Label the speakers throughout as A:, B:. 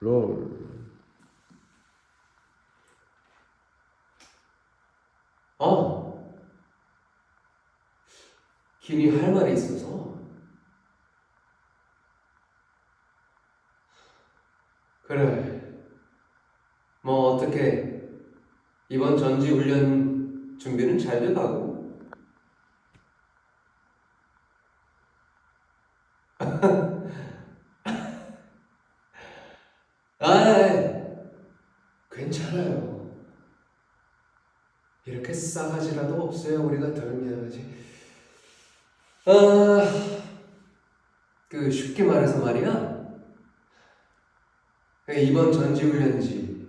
A: 롤.
B: 어. 김이 할 말이 있어서. 그래. 뭐 어떻게 이번 전지 훈련 준비는 잘 돼가고. 아, 괜찮아요. 이렇게 싸가지라도 없어야 우리가 덜 미안하지. 아, 그 쉽게 말해서 말이야. 그 이번 전지훈련지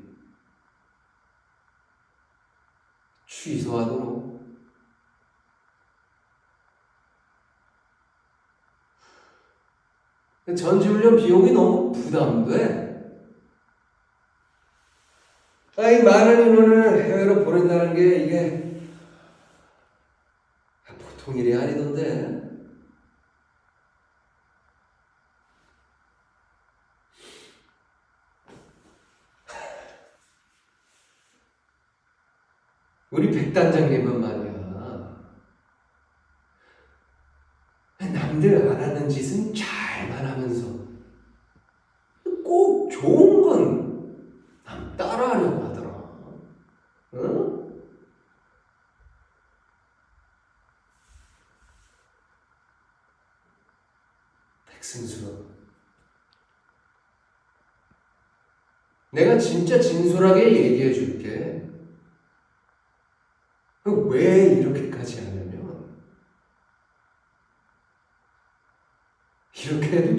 B: 취소하도록. 전지훈련 비용이 너무 부담돼. 아이 많은 인원을 해외로 보낸다는 게 이게 보통 일이 아니던데. 우리 백단장님은 말이야. 남들 안 하는 짓은 잘만 하면서 꼭 좋은 건 남 따라하려고 하더라. 응? 백승수. 내가 진짜 진솔하게 얘기해 줄게. 왜 이렇게까지 하냐면, 이렇게 해도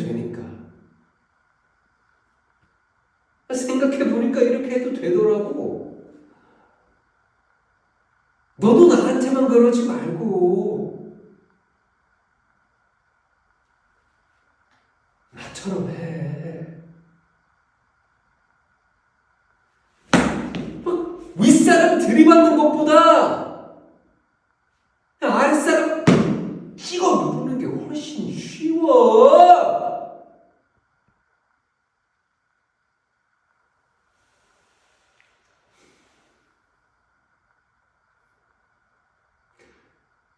B: 되니까 이렇게 해도 되더라고. 너도 나한테만 그러지 말고, 나처럼 해. 막 윗사람 들이받는 것보다 아랫사람 찍어 누르는 게 훨씬 쉬워.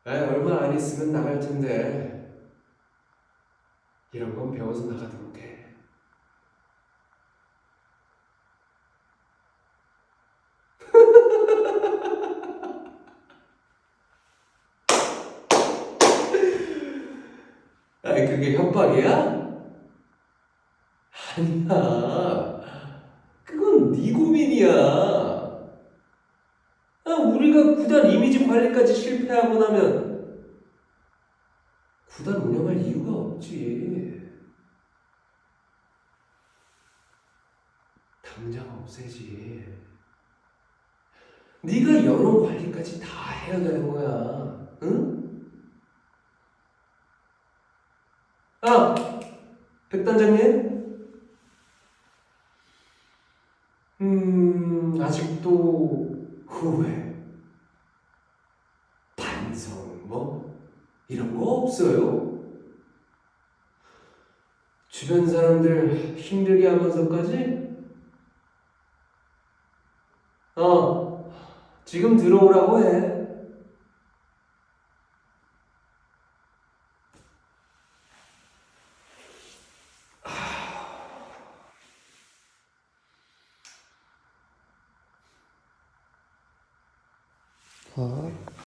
B: 아, 얼마 안 있으면 나갈 텐데 이런 건 배워서 나가도록 해. 아니 그게 협박이야? 아니야. 그건 네 고민이야. 아, 우리가 구단 이미지 관리까지 실패하고 나면 구단 운영할 이유가 없지. 당장 없애지. 네가 여론 관리까지 다 해야 되는 거야. 응? 아, 백 단장님. 음, 아직도 후회, 반성, 뭐 이런 거 없어요? 주변 사람들 힘들게 하면서까지? 어, 지금 들어오라고 해.
A: 컷.